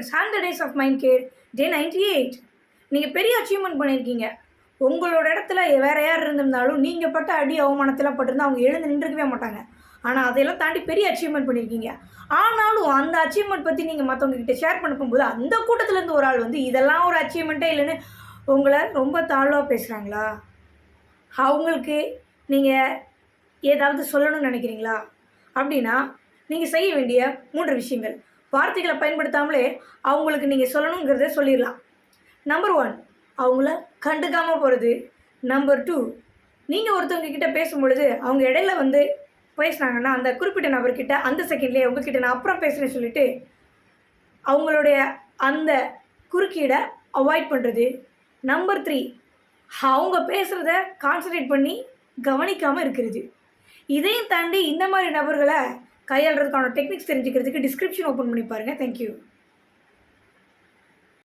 Students hundred days of mind care day ninety eight நீங்கள் பெரிய achievement பண்ணியிருக்கீங்க உங்களோட இடத்துல வேற யார் இருந்திருந்தாலும் நீங்கள் பட்ட அடி அவமானத்தில் பட்டிருந்தா அவங்க எழுந்து நின்றுக்கவே மாட்டாங்க. ஆனால் அதையெல்லாம் தாண்டி பெரிய அச்சீவ்மெண்ட் பண்ணியிருக்கீங்க ஆனாலும் அந்த அச்சீவ்மெண்ட் பற்றி நீங்கள் மற்றவங்க கிட்ட ஷேர் பண்ண போகும்போது அந்த கூட்டத்துலேருந்து ஒரு ஆள் வந்து இதெல்லாம் ஒரு அச்சீவ்மெண்ட்டே இல்லைன்னு உங்களை ரொம்ப தாழ்வாக பேசுகிறாங்களா அவங்களுக்கு நீங்கள் ஏதாவது சொல்லணும்னு நினைக்கிறீங்களா? அப்படின்னா நீங்கள் செய்ய வேண்டிய மூன்று விஷயங்கள். வார்த்தைகளை பயன்படுத்தாமலே அவங்களுக்கு நீங்கள் சொல்லணுங்கிறத சொல்லிடலாம். நம்பர் ஒன் அவங்கள கண்டுக்காமல் போகிறது நம்பர் டூ நீங்கள் ஒருத்தவங்க கிட்ட பேசும்பொழுது அவங்க இடையில வந்து பேசினாங்கன்னா அந்த குறிப்பிட்ட நபர்கிட்ட அந்த செகண்ட்லேயே உங்ககிட்ட நான் அப்புறம் பேசுகிறேன்னு சொல்லிட்டு அவங்களுடைய அந்த குறுக்கீடை அவாய்ட் பண்ணுறது நம்பர் த்ரீ அவங்க பேசுகிறத கான்சன்ட்ரேட் பண்ணி கவனிக்காமல் இருக்கிறது. இதையும் தாண்டி இந்த மாதிரி நபர்களை கையாளுறதுக்கான டெக்னிக்ஸ் தெரிஞ்சுக்கிறதுக்கு டிஸ்கிரிப்ஷன் ஓப்பன் பண்ணி பாருங்கள் தேங்க்யூ